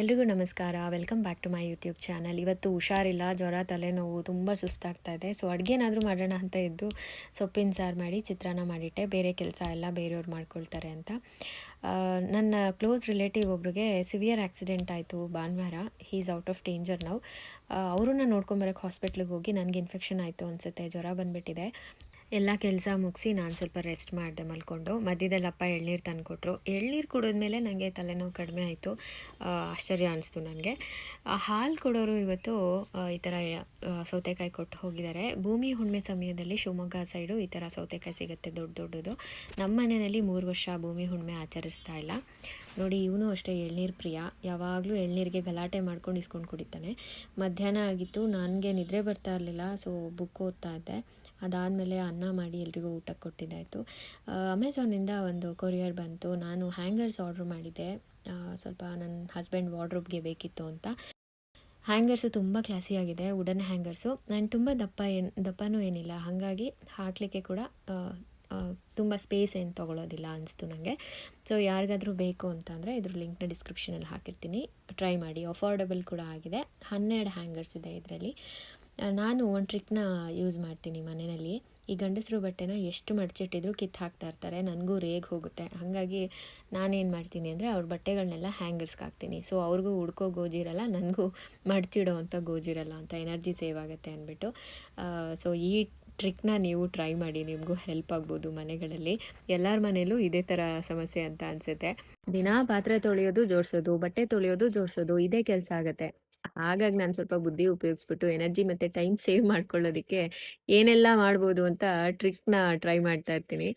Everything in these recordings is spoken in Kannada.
ಎಲ್ರಿಗೂ ನಮಸ್ಕಾರ. Welcome back to my YouTube channel ಇವತ್ತು ಹುಷಾರಿಲ್ಲ, ಜ್ವರ, ತಲೆನೋವು ತುಂಬ ಸುಸ್ತಾಗ್ತಾ ಇದೆ. ಸೊ ಅಡುಗೆನಾದರೂ ಮಾಡೋಣ ಅಂತ ಇದ್ದು ಸೊಪ್ಪಿನ ಸಾರು ಮಾಡಿ, ಚಿತ್ರಾನ್ನ ಮಾಡಿಟ್ಟೆ. ಬೇರೆ ಕೆಲಸ ಎಲ್ಲ ಬೇರೆಯವ್ರು ಮಾಡ್ಕೊಳ್ತಾರೆ ಅಂತ. ನನ್ನ ಕ್ಲೋಸ್ ರಿಲೇಟಿವ್ ಒಬ್ರಿಗೆ ಸಿವಿಯರ್ ಆಕ್ಸಿಡೆಂಟ್ ಆಯಿತು ಭಾನುವಾರ. ಈಸ್ ಔಟ್ ಆಫ್ ಡೇಂಜರ್ ನಾವು ಅವ್ರನ್ನ ನೋಡ್ಕೊಂಬರಕ್ಕೆ ಹಾಸ್ಪಿಟ್ಲಿಗೆ ಹೋಗಿ ನನಗೆ ಇನ್ಫೆಕ್ಷನ್ ಆಯಿತು ಅನಿಸುತ್ತೆ. ಜ್ವರ ಬಂದುಬಿಟ್ಟಿದೆ. ಎಲ್ಲ ಕೆಲಸ ಮುಗಿಸಿ ನಾನು ಸ್ವಲ್ಪ ರೆಸ್ಟ್ ಮಾಡಿದೆ ಮಲ್ಕೊಂಡು. ಮಧ್ಯದಲ್ಲಿ ಅಪ್ಪ ಎಳ್ನೀರು ತಂದುಕೊಟ್ರು. ಎಳ್ನೀರು ಕುಡಿದ್ಮೇಲೆ ನನಗೆ ತಲೆನೋವು ಕಡಿಮೆ ಆಯಿತು. ಆಶ್ಚರ್ಯ ಅನಿಸ್ತು ನನಗೆ. ಹಾಲು ಕೊಡೋರು ಇವತ್ತು ಈ ಥರ ಸೌತೆಕಾಯಿ ಕೊಟ್ಟು ಹೋಗಿದ್ದಾರೆ ಭೂಮಿ ಹುಣ್ಣಿಮೆ ಸಮಯದಲ್ಲಿ ಶಿವಮೊಗ್ಗ ಸೈಡು ಈ ಥರ ಸೌತೆಕಾಯಿ ಸಿಗುತ್ತೆ ದೊಡ್ಡ ದೊಡ್ಡದು. ನಮ್ಮ ಮನೆಯಲ್ಲಿ ಮೂರು ವರ್ಷ ಭೂಮಿ ಹುಣ್ಣಿಮೆ ಆಚರಿಸ್ತಾ ಇಲ್ಲ. ನೋಡಿ, ಇವನು ಅಷ್ಟೇ ಎಳ್ನೀರು ಪ್ರಿಯ. ಯಾವಾಗಲೂ ಎಳ್ನೀರಿಗೆ ಗಲಾಟೆ ಮಾಡ್ಕೊಂಡು ಇಸ್ಕೊಂಡು ಕುಡಿತಾನೆ. ಮಧ್ಯಾಹ್ನ ಆಗಿತ್ತು, ನನಗೆ ನಿದ್ರೆ ಬರ್ತಾ ಇರಲಿಲ್ಲ ಸೊ ಬುಕ್ ಓದ್ತಾ ಇದ್ದೆ. ಅದಾದಮೇಲೆ ಅನ್ನ ಮಾಡಿ ಎಲ್ರಿಗೂ ಊಟ ಕೊಟ್ಟಿದ್ದಾಯಿತು. ಅಮೆಝಾನಿಂದ ಒಂದು ಕೊರಿಯರ್ ಬಂತು. ನಾನು ಹ್ಯಾಂಗರ್ಸ್ ಆರ್ಡ್ರ್ ಮಾಡಿದ್ದೆ. ಸ್ವಲ್ಪ ನನ್ನ ಹಸ್ಬೆಂಡ್ ವಾರ್ಡ್ರೋಬ್ಗೆ ಬೇಕಿತ್ತು ಅಂತ. ಹ್ಯಾಂಗರ್ಸು ತುಂಬ ಕ್ಲಾಸಿಯಾಗಿದೆ ವುಡನ್ ಹ್ಯಾಂಗರ್ಸು ನಾನು ತುಂಬ ದಪ್ಪ ಏನು, ದಪ್ಪನೂ ಏನಿಲ್ಲ. ಹಾಗಾಗಿ ಹಾಕಲಿಕ್ಕೆ ಕೂಡ ತುಂಬ ಸ್ಪೇಸ್ ಏನು ತೊಗೊಳೋದಿಲ್ಲ ಅನಿಸ್ತು ನನಗೆ ಸೊ ಯಾರಿಗಾದರೂ ಬೇಕು ಅಂತಂದರೆ ಇದ್ರ ಲಿಂಕ್ನ ಡಿಸ್ಕ್ರಿಪ್ಷನಲ್ಲಿ ಹಾಕಿರ್ತೀನಿ. ಟ್ರೈ ಮಾಡಿ. ಅಫೋರ್ಡಬಲ್ ಕೂಡ ಆಗಿದೆ. ಹನ್ನೆರಡು ಹ್ಯಾಂಗರ್ಸ್ ಇದೆ ಇದರಲ್ಲಿ. ನಾನು ಒಂದು ಟ್ರಿಕ್ನ ಯೂಸ್ ಮಾಡ್ತೀನಿ ಮನೆಯಲ್ಲಿ. ಈ ಗಂಡಸರು ಬಟ್ಟೆನ ಎಷ್ಟು ಮಡಚಿಟ್ಟಿದ್ರು ಕಿತ್ತು ಹಾಕ್ತಾ ಇರ್ತಾರೆ, ನನಗೂ ರೇಗ್ ಹೋಗುತ್ತೆ. ಹಾಗಾಗಿ ನಾನೇನು ಮಾಡ್ತೀನಿ ಅಂದರೆ ಅವ್ರ ಬಟ್ಟೆಗಳನ್ನೆಲ್ಲ ಹ್ಯಾಂಗರ್ಸ್ಗೆ ಹಾಕ್ತೀನಿ. ಸೊ ಅವ್ರಿಗೂ ಉಡ್ಕೋ ಗೋಜಿರಲ್ಲ ನನಗೂ ಮಡ್ಚಿಡೋ ಅಂಥ ಗೋಜಿರಲ್ಲ ಅಂತ ಎನರ್ಜಿ ಸೇವ್ ಆಗುತ್ತೆ ಅಂದ್ಬಿಟ್ಟು ಸೊ ಈ ಟ್ರಿಕ್ನ ನೀವು ಟ್ರೈ ಮಾಡಿ, ನಿಮಗೂ ಹೆಲ್ಪ್ ಆಗ್ಬೋದು ಮನೆಗಳಲ್ಲಿ. ಎಲ್ಲರ ಮನೇಲೂ ಇದೇ ಥರ ಸಮಸ್ಯೆ ಅಂತ ಅನಿಸುತ್ತೆ. ದಿನಾ ಪಾತ್ರೆ ತೊಳೆಯೋದು ಜೋಡಿಸೋದು, ಬಟ್ಟೆ ತೊಳೆಯೋದು ಜೋಡಿಸೋದು, ಇದೇ ಕೆಲಸ ಆಗುತ್ತೆ. ಹಾಗಾಗಿ ನಾನು ಸ್ವಲ್ಪ ಬುದ್ಧಿ ಉಪಯೋಗಿಸ್ಬಿಟ್ಟು ಎನರ್ಜಿ ಮತ್ತೆ ಟೈಮ್ ಸೇವ್ ಮಾಡ್ಕೊಳ್ಳೋದಕ್ಕೆ ಏನೆಲ್ಲ ಮಾಡ್ಬೋದು ಅಂತ ಟ್ರಿಕ್ನ ಟ್ರೈ ಮಾಡ್ತಾ ಇರ್ತೀನಿ.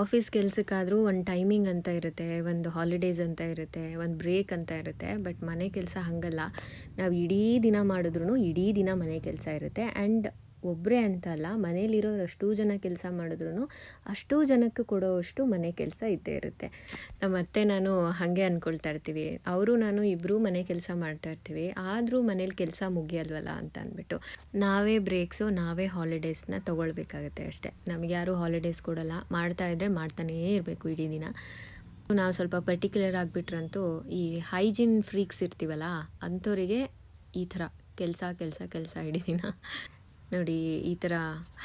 ಆಫೀಸ್ ಕೆಲಸಕ್ಕಾದರೂ ಒಂದು ಟೈಮಿಂಗ್ ಅಂತ ಇರುತ್ತೆ, ಒಂದು ಹಾಲಿಡೇಸ್ ಅಂತ ಇರುತ್ತೆ, ಒಂದು ಬ್ರೇಕ್ ಅಂತ ಇರುತ್ತೆ, ಬಟ್ ಮನೆ ಕೆಲಸ ಹಾಗಲ್ಲ. ನಾವು ಇಡೀ ದಿನ ಮಾಡಿದ್ರೂ ಇಡೀ ದಿನ ಮನೆ ಕೆಲಸ ಇರುತ್ತೆ. ಆ್ಯಂಡ್ ಒಬ್ಬರೇ ಅಂತ ಅಲ್ಲ ಮನೇಲಿರೋರು ಅಷ್ಟೂ ಜನ ಕೆಲಸ ಮಾಡಿದ್ರು ಅಷ್ಟೂ ಜನಕ್ಕೆ ಕೊಡೋವಷ್ಟು ಮನೆ ಕೆಲಸ ಇದ್ದೇ ಇರುತ್ತೆ. ನಮ್ಮ ಅತ್ತೆ ನಾನು ಹಾಗೆ ಅಂದ್ಕೊಳ್ತಾ ಇರ್ತೀವಿ. ಅವರು ನಾನು ಇಬ್ಬರೂ ಮನೆ ಕೆಲಸ ಮಾಡ್ತಾ ಇರ್ತೀವಿ. ಆದರೂ ಮನೇಲಿ ಕೆಲಸ ಮುಗಿಯಲ್ವಲ್ಲ ಅಂತ ಅಂದ್ಬಿಟ್ಟು ನಾವೇ ಬ್ರೇಕ್ಸು, ನಾವೇ ಹಾಲಿಡೇಸ್ನ ತೊಗೊಳ್ಬೇಕಾಗತ್ತೆ ಅಷ್ಟೇ. ನಮಗೆ ಯಾರೂ ಹಾಲಿಡೇಸ್ ಕೊಡಲ್ಲ. ಮಾಡ್ತಾ ಇದ್ದರೆ ಮಾಡ್ತಾನೇ ಇರಬೇಕು ಇಡೀ ದಿನ. ನಾವು ಸ್ವಲ್ಪ ಪರ್ಟಿಕ್ಯುಲರ್ ಆಗಿಬಿಟ್ರಂತೂ ಈ ಹೈಜಿನ್ ಫ್ರೀಕ್ಸ್ ಇರ್ತೀವಲ್ಲ ಅಂಥವರಿಗೆ ಈ ಥರ ಕೆಲಸ ಕೆಲಸ ಕೆಲಸ ಇಡೀ ದಿನ. ನೋಡಿ, ಈ ಥರ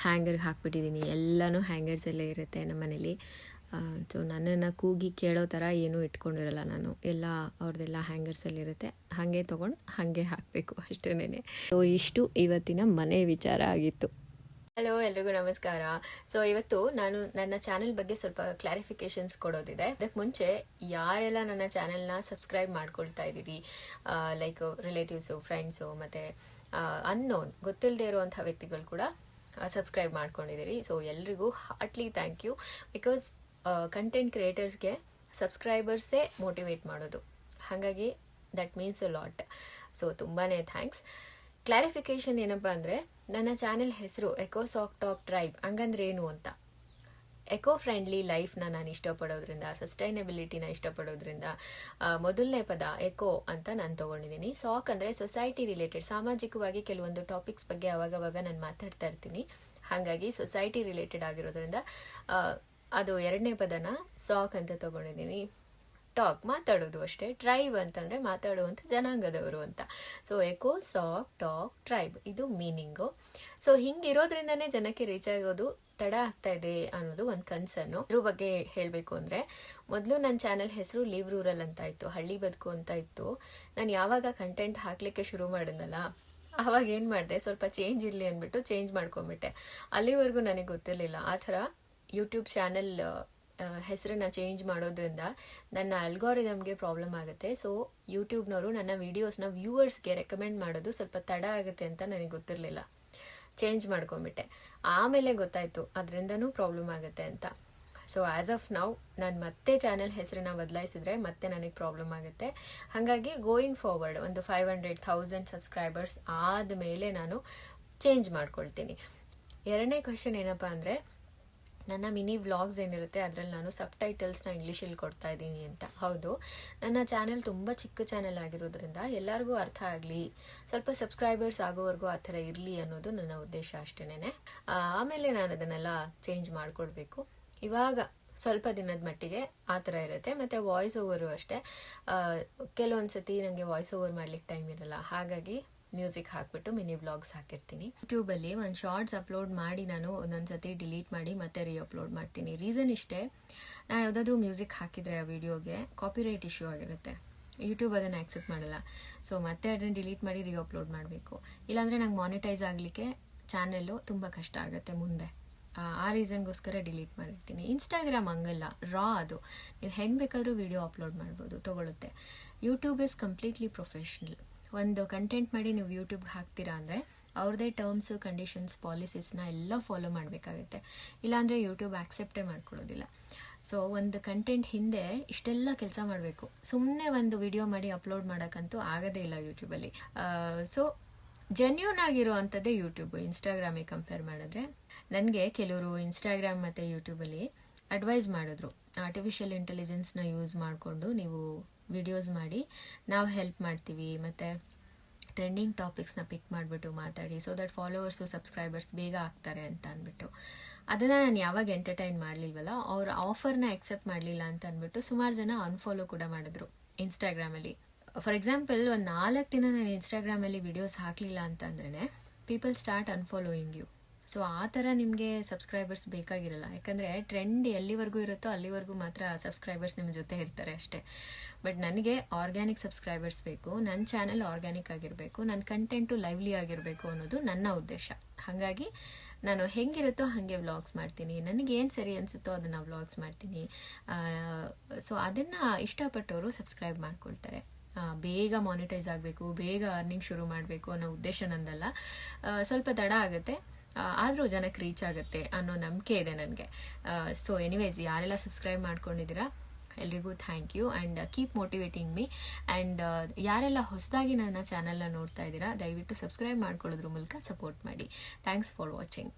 ಹ್ಯಾಂಗರ್ಗೆ ಹಾಕ್ಬಿಟ್ಟಿದ್ದೀನಿ ಎಲ್ಲನೂ ಹ್ಯಾಂಗರ್ಸಲ್ಲೇ ಇರುತ್ತೆ ನಮ್ಮ ಮನೇಲಿ. ಸೊ ನನ್ನನ್ನು ಕೂಗಿ ಕೇಳೋ ಥರ ಏನೂ ಇಟ್ಕೊಂಡಿರಲ್ಲ ನಾನು. ಎಲ್ಲ ಅವ್ರದ್ದೆಲ್ಲ ಹ್ಯಾಂಗರ್ಸಲ್ಲಿರುತ್ತೆ ಹಾಗೆ ತೊಗೊಂಡು ಹಾಗೆ ಹಾಕಬೇಕು ಅಷ್ಟೇನೆ ಸೊ ಇಷ್ಟು ಇವತ್ತಿನ ಮನೆ ವಿಚಾರ ಆಗಿತ್ತು. ಹಲೋ ಎಲ್ರಿಗೂ ನಮಸ್ಕಾರ. ಸೊ ಇವತ್ತು ನಾನು ನನ್ನ ಚಾನೆಲ್ ಬಗ್ಗೆ ಸ್ವಲ್ಪ ಕ್ಲಾರಿಫಿಕೇಶನ್ಸ್ ಕೊಡೋದಿದೆ. ಅದಕ್ಕೆ ಮುಂಚೆ ಯಾರೆಲ್ಲ ನನ್ನ ಚಾನೆಲ್ನ ಸಬ್ಸ್ಕ್ರೈಬ್ ಮಾಡ್ಕೊಳ್ತಾ ಇದ್ದೀರಿ? ಲೈಕ್ ರಿಲೇಟಿವ್ಸು ಫ್ರೆಂಡ್ಸು ಮತ್ತು ಅನ್ನೋನ್ ಗೊತ್ತಿಲ್ಲದೆ ಇರುವಂಥ ವ್ಯಕ್ತಿಗಳು ಕೂಡ ಸಬ್ಸ್ಕ್ರೈಬ್ ಮಾಡ್ಕೊಂಡಿದ್ದೀರಿ. ಸೊ ಎಲ್ರಿಗೂ heartly thank you because content ಕ್ರಿಯೇಟರ್ಸ್ಗೆ ಸಬ್ಸ್ಕ್ರೈಬರ್ಸೇ ಮೋಟಿವೇಟ್ ಮಾಡೋದು. ಹಾಗಾಗಿ that means a lot so ತುಂಬಾ ಥ್ಯಾಂಕ್ಸ್ ಕ್ಲಾರಿಫಿಕೇಶನ್ ಏನಪ್ಪ ಅಂದರೆ, ನನ್ನ ಚಾನೆಲ್ ಹೆಸರು ಎಕೋ ಸಾಕ್ ಟಾಕ್ ಟ್ರೈಬ್ ಹಂಗಂದ್ರೆ ಏನು ಅಂತ? ಎಕೋ ಫ್ರೆಂಡ್ಲಿ ಲೈಫ್ನ ನಾನು ಇಷ್ಟಪಡೋದ್ರಿಂದ ಸಸ್ಟೈನಬಿಲಿಟಿನ ಇಷ್ಟಪಡೋದ್ರಿಂದ ಮೊದಲನೇ ಪದ ಎಕೋ ಅಂತ ನಾನು ತೊಗೊಂಡಿದ್ದೀನಿ ಸಾಕ್ ಅಂದರೆ ಸೊಸೈಟಿ ರಿಲೇಟೆಡ್ ಸಾಮಾಜಿಕವಾಗಿ ಕೆಲವೊಂದು ಟಾಪಿಕ್ಸ್ ಬಗ್ಗೆ ಅವಾಗವಾಗ ನಾನು ಮಾತಾಡ್ತಾ ಇರ್ತೀನಿ. ಹಾಗಾಗಿ ಸೊಸೈಟಿ ರಿಲೇಟೆಡ್ ಆಗಿರೋದ್ರಿಂದ ಅದು ಎರಡನೇ ಪದನ ಸಾಕ್ ಅಂತ ತಗೊಂಡಿದ್ದೀನಿ ಟಾಕ್ ಮಾತಾಡೋದು ಅಷ್ಟೇ ಟ್ರೈಬ್ ಅಂತಂದ್ರೆ ಮಾತಾಡುವಂಥ ಜನಾಂಗದವರು ಅಂತ. ಸೊ ಎಕೋ ಸಾಕ್ ಟಾಕ್ ಟ್ರೈಬ್ ಇದು ಮೀನಿಂಗು ಸೊ ಹಿಂಗಿರೋದ್ರಿಂದನೇ ಜನಕ್ಕೆ ರೀಚ್ ಆಗೋದು ತಡ ಆಗ್ತಾ ಇದೆ ಅನ್ನೋದು ಒಂದು ಕನ್ಸರ್ನು ಇದ್ರ ಬಗ್ಗೆ ಹೇಳಬೇಕು ಅಂದ್ರೆ, ಮೊದಲು ನನ್ನ ಚಾನೆಲ್ ಹೆಸರು ಲೀವ್ ರೂರಲ್ ಅಂತ ಇತ್ತು, ಹಳ್ಳಿ ಬದುಕು ಅಂತ ಇತ್ತು. ನಾನು ಯಾವಾಗ ಕಂಟೆಂಟ್ ಹಾಕ್ಲಿಕ್ಕೆ ಶುರು ಮಾಡಿದ್ನಲ್ಲ ಆವಾಗ ಏನು ಮಾಡಿದೆ, ಸ್ವಲ್ಪ ಚೇಂಜ್ ಇರಲಿ ಅಂದ್ಬಿಟ್ಟು ಚೇಂಜ್ ಮಾಡ್ಕೊಂಬಿಟ್ಟೆ ಅಲ್ಲಿವರೆಗೂ ನನಗೆ ಗೊತ್ತಿರಲಿಲ್ಲ. ಆ ಥರ ಯೂಟ್ಯೂಬ್ ಚಾನೆಲ್ ಹೆಸರನ್ನ ಚೇಂಜ್ ಮಾಡೋದ್ರಿಂದ ನನ್ನ ಅಲ್ಗೋರಿದಮ್ಗೆ ಪ್ರಾಬ್ಲಮ್ ಆಗುತ್ತೆ. ಸೊ ಯೂಟ್ಯೂಬ್ನವರು ನನ್ನ ವೀಡಿಯೋಸ್ನ ವ್ಯೂವರ್ಸ್ಗೆ ರೆಕಮೆಂಡ್ ಮಾಡೋದು ಸ್ವಲ್ಪ ತಡ ಆಗುತ್ತೆ ಅಂತ ನನಗೆ ಗೊತ್ತಿರಲಿಲ್ಲ. ಚೇಂಜ್ ಮಾಡ್ಕೊಂಬಿಟ್ಟೆ ಆಮೇಲೆ ಗೊತ್ತಾಯ್ತು, ಅದರಿಂದನೂ ಪ್ರಾಬ್ಲಮ್ ಆಗುತ್ತೆ ಅಂತ. ಸೊ ಆ್ಯಸ್ ಆಫ್ ನೌ ನಾನು ಮತ್ತೆ ಚಾನೆಲ್ ಹೆಸರನ್ನ ಬದಲಾಯಿಸಿದ್ರೆ ಮತ್ತೆ ನನಗೆ ಪ್ರಾಬ್ಲಮ್ ಆಗುತ್ತೆ. ಹಾಗಾಗಿ ಗೋಯಿಂಗ್ ಫಾರ್ವರ್ಡ್ ಒಂದು ಫೈವ್ ಹಂಡ್ರೆಡ್ ಥೌಸಂಡ್ ಸಬ್ಸ್ಕ್ರೈಬರ್ಸ್ ಆದಮೇಲೆ ನಾನು ಚೇಂಜ್ ಮಾಡ್ಕೊಳ್ತೀನಿ. ಎರಡನೇ ಕ್ವಶನ್ ಏನಪ್ಪ ಅಂದರೆ ನನ್ನ ಮಿನಿ ವ್ಲಾಗ್ಸ್ ಏನಿರುತ್ತೆ ಅದರಲ್ಲಿ ನಾನು ಸಬ್ ಟೈಟಲ್ಸ್ನ ಇಂಗ್ಲೀಷಲ್ಲಿ ಕೊಡ್ತಾ ಇದ್ದೀನಿ ಅಂತ. ಹೌದು. ನನ್ನ ಚಾನೆಲ್ ತುಂಬ ಚಿಕ್ಕ ಚಾನೆಲ್ ಆಗಿರೋದ್ರಿಂದ ಎಲ್ಲರಿಗೂ ಅರ್ಥ ಆಗಲಿ. ಸ್ವಲ್ಪ ಸಬ್ಸ್ಕ್ರೈಬರ್ಸ್ ಆಗೋವರೆಗೂ ಆ ಥರ ಇರಲಿ ಅನ್ನೋದು ನನ್ನ ಉದ್ದೇಶ ಅಷ್ಟೇನೆ ಆಮೇಲೆ ನಾನು ಅದನ್ನೆಲ್ಲ ಚೇಂಜ್ ಮಾಡಿಕೊಡ್ಬೇಕು. ಇವಾಗ ಸ್ವಲ್ಪ ದಿನದ ಮಟ್ಟಿಗೆ ಆ ಥರ ಇರುತ್ತೆ. ಮತ್ತು ವಾಯ್ಸ್ ಓವರು ಅಷ್ಟೇ. ಕೆಲವೊಂದು ಸತಿ ನನಗೆ ವಾಯ್ಸ್ ಓವರ್ ಮಾಡ್ಲಿಕ್ಕೆ ಟೈಮ್ ಇರಲ್ಲ. ಹಾಗಾಗಿ ಮ್ಯೂಸಿಕ್ ಹಾಕ್ಬಿಟ್ಟು ಮಿನಿ ಬ್ಲಾಗ್ಸ್ ಹಾಕಿರ್ತೀನಿ. ಯೂಟ್ಯೂಬಲ್ಲಿ ಒಂದು ಶಾರ್ಟ್ಸ್ ಅಪ್ಲೋಡ್ ಮಾಡಿ ನಾನು ಒಂದೊಂದ್ಸತಿ ಡಿಲೀಟ್ ಮಾಡಿ ಮತ್ತೆ ರೀ ಅಪ್ಲೋಡ್ ಮಾಡ್ತೀನಿ. ರೀಸನ್ ಇಷ್ಟೇ ನಾನು ಯಾವುದಾದ್ರೂ ಮ್ಯೂಸಿಕ್ ಹಾಕಿದರೆ ಆ ವಿಡಿಯೋಗೆ ಕಾಪಿರೈಟ್ ಇಶ್ಯೂ ಆಗಿರುತ್ತೆ. ಯೂಟ್ಯೂಬ್ ಅದನ್ನು ಆಕ್ಸೆಪ್ಟ್ ಮಾಡಲ್ಲ. ಸೊ ಮತ್ತೆ ಅದನ್ನು ಡಿಲೀಟ್ ಮಾಡಿ ರೀ ಅಪ್ಲೋಡ್ ಮಾಡಬೇಕು. ಇಲ್ಲಾಂದರೆ ನಂಗೆ ಮಾನಿಟೈಸ್ ಆಗಲಿಕ್ಕೆ ಚಾನೆಲ್ಲು ತುಂಬ ಕಷ್ಟ ಆಗುತ್ತೆ ಮುಂದೆ. ಆ, ಆ ರೀಸನ್ಗೋಸ್ಕರ ಡಿಲೀಟ್ ಮಾಡಿರ್ತೀನಿ. ಇನ್ಸ್ಟಾಗ್ರಾಮ್ ಹಂಗಲ್ಲ ರಾ ಅದು. ನೀವು ಹೆಂಗೆ ಬೇಕಾದರೂ ವಿಡಿಯೋ ಅಪ್ಲೋಡ್ ಮಾಡ್ಬೋದು ತಗೊಳುತ್ತೆ. ಯೂಟ್ಯೂಬ್ ಇಸ್ ಕಂಪ್ಲೀಟ್ಲಿ ಪ್ರೊಫೆಷ್ನಲ್ ಒಂದು ಕಂಟೆಂಟ್ ಮಾಡಿ ನೀವು ಯೂಟ್ಯೂಬ್ಗೆ ಹಾಕ್ತೀರಾ ಅಂದರೆ ಅವ್ರದ್ದೇ ಟರ್ಮ್ಸ್ ಕಂಡೀಷನ್ಸ್ ಪಾಲಿಸೀಸ್ನ ಎಲ್ಲ ಫಾಲೋ ಮಾಡಬೇಕಾಗುತ್ತೆ. ಇಲ್ಲಾಂದರೆ ಯೂಟ್ಯೂಬ್ ಆಕ್ಸೆಪ್ಟೇ ಮಾಡ್ಕೊಳ್ಳೋದಿಲ್ಲ. ಸೊ ಒಂದು ಕಂಟೆಂಟ್ ಹಿಂದೆ ಇಷ್ಟೆಲ್ಲ ಕೆಲಸ ಮಾಡಬೇಕು. ಸುಮ್ಮನೆ ಒಂದು ವಿಡಿಯೋ ಮಾಡಿ ಅಪ್ಲೋಡ್ ಮಾಡೋಕ್ಕಂತೂ ಆಗೋದೇ ಇಲ್ಲ ಯೂಟ್ಯೂಬಲ್ಲಿ ಸೊ ಜೆನ್ಯೂನ್ ಆಗಿರುವಂಥದ್ದೇ ಯೂಟ್ಯೂಬ್ ಇನ್ಸ್ಟಾಗ್ರಾಮಿಗೆ ಕಂಪೇರ್ ಮಾಡಿದ್ರೆ, ನನಗೆ ಕೆಲವರು ಇನ್ಸ್ಟಾಗ್ರಾಮ್ ಮತ್ತು ಯೂಟ್ಯೂಬಲ್ಲಿ ಅಡ್ವೈಸ್ ಮಾಡಿದ್ರು. ಆರ್ಟಿಫಿಷಿಯಲ್ ಇಂಟೆಲಿಜೆನ್ಸ್ನ ಯೂಸ್ ಮಾಡಿಕೊಂಡು ನೀವು ವಿಡಿಯೋಸ್ ಮಾಡಿ ನಾವು ಹೆಲ್ಪ್ ಮಾಡ್ತೀವಿ. ಮತ್ತು ಟ್ರೆಂಡಿಂಗ್ ಟಾಪಿಕ್ಸ್ನ ಪಿಕ್ ಮಾಡಿಬಿಟ್ಟು ಮಾತಾಡಿ. ಸೊ ದಟ್ ಫಾಲೋವರ್ಸು ಸಬ್ಸ್ಕ್ರೈಬರ್ಸ್ ಬೇಗ ಆಗ್ತಾರೆ ಅಂತ ಅಂದ್ಬಿಟ್ಟು. ಅದನ್ನು ನಾನು ಯಾವಾಗ ಎಂಟರ್ಟೈನ್ ಮಾಡಲಿಲ್ವಲ್ಲ, ಅವ್ರ ಆಫರ್ನ ಎಕ್ಸೆಪ್ಟ್ ಮಾಡಲಿಲ್ಲ ಅಂತ ಅಂದ್ಬಿಟ್ಟು ಸುಮಾರು ಜನ ಅನ್ಫಾಲೋ ಕೂಡ ಮಾಡಿದ್ರು ಇನ್ಸ್ಟಾಗ್ರಾಮಲ್ಲಿ ಫಾರ್ ಎಕ್ಸಾಂಪಲ್ ಒಂದು ನಾಲ್ಕು ದಿನ ನಾನು ಇನ್ಸ್ಟಾಗ್ರಾಮಲ್ಲಿ ವಿಡಿಯೋಸ್ ಹಾಕಲಿಲ್ಲ ಅಂತಂದ್ರೆ people start unfollowing you so ಆ ಥರ ನಿಮಗೆ ಸಬ್ಸ್ಕ್ರೈಬರ್ಸ್ ಬೇಕಾಗಿರಲ್ಲ. ಯಾಕಂದರೆ ಟ್ರೆಂಡ್ ಎಲ್ಲಿವರೆಗೂ ಇರುತ್ತೋ ಅಲ್ಲಿವರೆಗೂ ಮಾತ್ರ ಸಬ್ಸ್ಕ್ರೈಬರ್ಸ್ ನಿಮ್ಮ ಜೊತೆ ಇರ್ತಾರೆ ಅಷ್ಟೇ. ಬಟ್ ನನಗೆ ಆರ್ಗ್ಯಾನಿಕ್ ಸಬ್ಸ್ಕ್ರೈಬರ್ಸ್ ಬೇಕು ನನ್ನ ಚಾನೆಲ್ ಆರ್ಗ್ಯಾನಿಕ್ ಆಗಿರಬೇಕು ನನ್ನ ಕಂಟೆಂಟು ಲೈವ್ಲಿ ಆಗಿರಬೇಕು ಅನ್ನೋದು ನನ್ನ ಉದ್ದೇಶ. ಹಾಗಾಗಿ ನಾನು ಹೆಂಗಿರುತ್ತೋ ಹಾಗೆ ವ್ಲಾಗ್ಸ್ ಮಾಡ್ತೀನಿ. ನನಗೆ ಏನು ಸರಿ ಅನಿಸುತ್ತೋ ಅದನ್ನು ವ್ಲಾಗ್ಸ್ ಮಾಡ್ತೀನಿ. ಸೊ ಅದನ್ನು ಇಷ್ಟಪಟ್ಟವರು ಸಬ್ಸ್ಕ್ರೈಬ್ ಮಾಡ್ಕೊಳ್ತಾರೆ. ಬೇಗ ಮಾನಿಟೈಸ್ ಆಗಬೇಕು, ಬೇಗ ಅರ್ನಿಂಗ್ ಶುರು ಮಾಡಬೇಕು ಅನ್ನೋ ಉದ್ದೇಶ ನಂದಲ್ಲ. ಸ್ವಲ್ಪ ತಡ ಆಗುತ್ತೆ. ಆದರೂ ಜನಕ್ಕೆ ರೀಚ್ ಆಗುತ್ತೆ ಅನ್ನೋ ನಂಬಿಕೆ ಇದೆ ನನಗೆ. ಸೊ ಎನಿವೇಸ್ ಯಾರೆಲ್ಲ ಸಬ್ಸ್ಕ್ರೈಬ್ ಮಾಡ್ಕೊಂಡಿದ್ದೀರಾ, ಎಲ್ರಿಗೂ thank you and keep motivating me and ಯಾರೆಲ್ಲ ಹೊಸದಾಗಿ ನನ್ನ ಚಾನಲ್ನ ನೋಡ್ತಾ ಇದ್ದೀರಾ, ದಯವಿಟ್ಟು ಸಬ್ಸ್ಕ್ರೈಬ್ ಮಾಡ್ಕೊಳ್ಳೋದ್ರ ಮೂಲಕ ಸಪೋರ್ಟ್ ಮಾಡಿ. Thanks for watching